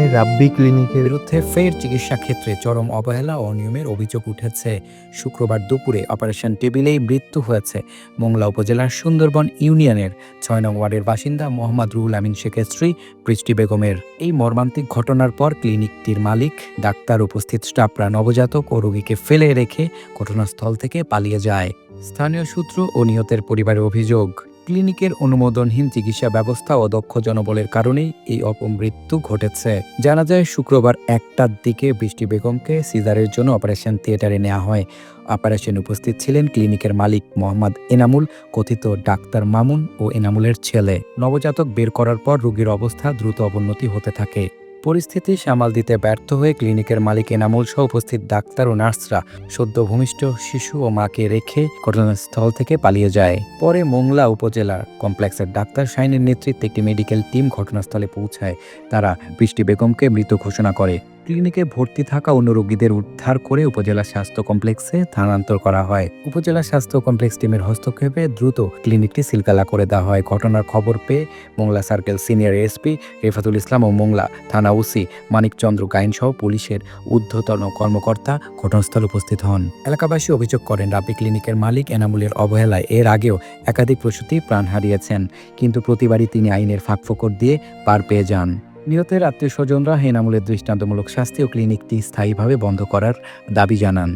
রাব্বি ক্লিনিকের বিরুদ্ধে ফের চিকিৎসা ক্ষেত্রে চরম অবহেলা ও অনিয়মের অভিযোগ উঠেছে। শুক্রবার দুপুরে অপারেশন টেবিলেই মৃত্যু হয়েছে মোংলা উপজেলার সুন্দরবন ইউনিয়নের। ছয় নং ওয়ার্ডের বাসিন্দা মোহাম্মদ রুহুল আমিন শেখের স্ত্রী বৃষ্টি বেগমের। এই মর্মান্তিক ঘটনার পর ক্লিনিকটির মালিক, ডাক্তার উপস্থিত স্টাফরা নবজাতক ও রোগীকে ফেলে রেখে ঘটনাস্থল থেকে পালিয়ে যায়। স্থানীয় সূত্র ও নিহতের পরিবারের অভিযোগ। ক্লিনিকের অনুমোদনহীন চিকিৎসা ব্যবস্থা ও দক্ষ জনবলের কারণেই এই অপমৃত্যু ঘটেছে। জানা যায়, শুক্রবার একটার দিকে বৃষ্টি বেগমকে সিজারের জন্য অপারেশন থিয়েটারে নেওয়া হয়। অপারেশন উপস্থিত ছিলেন ক্লিনিকের মালিক মোহাম্মদ এনামুল, কথিত ডাক্তার মামুন ও এনামুলের ছেলে। নবজাতক বের করার পর রোগীর অবস্থা দ্রুত অবনতি হতে থাকে। পরিস্থিতি সামাল দিতে ব্যর্থ হয়ে ক্লিনিকের মালিক এনামুল সহ উপস্থিত ডাক্তার ও নার্সরা সদ্য ভূমিষ্ঠ শিশু ও মাকে রেখে ঘটনাস্থল থেকে পালিয়ে যায়। পরে মোংলা উপজেলার কমপ্লেক্সের ডাক্তার শাইনের নেতৃত্বে একটি মেডিকেল টিম ঘটনাস্থলে পৌঁছায়। তারা বৃষ্টি বেগমকে মৃত ঘোষণা করে। ক্লিনিকে ভর্তি থাকা অন্য রোগীদের উদ্ধার করে উপজেলা স্বাস্থ্য কমপ্লেক্সে স্থানান্তর করা হয়। উপজেলা স্বাস্থ্য কমপ্লেক্স টিমের হস্তক্ষেপে দ্রুত ক্লিনিকটি সিলগালা করে দেওয়া হয়। ঘটনার খবর পেয়ে Mongla circle senior SP Refatul Islam ও মোংলা থানা ওসি মানিকচন্দ্র গাইন সহ পুলিশের ঊর্ধ্বতন কর্মকর্তা ঘটনাস্থল উপস্থিত হন। এলাকাবাসী অভিযোগ করেন, রাবি ক্লিনিকের মালিক এনামুলের অবহেলায় এর আগেও একাধিক প্রসূতি প্রাণ হারিয়েছেন, কিন্তু প্রতিবারই তিনি আইনের ফাঁকফোকর দিয়ে পার পেয়ে যান। নিহতের আত্মীয় স্বজনরা হেনামুলের দৃষ্টান্তমূলক শাস্তি ও ক্লিনিকটি স্থায়ীভাবে বন্ধ করার দাবি জানান।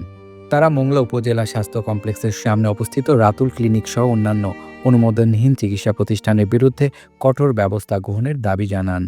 তারা মোংলা উপজেলা স্বাস্থ্য কমপ্লেক্সের সামনে অবস্থিত রাতুল ক্লিনিক সহ অন্যান্য অনুমোদনহীন চিকিৎসা প্রতিষ্ঠানের বিরুদ্ধে কঠোর ব্যবস্থা গ্রহণের দাবি জানান।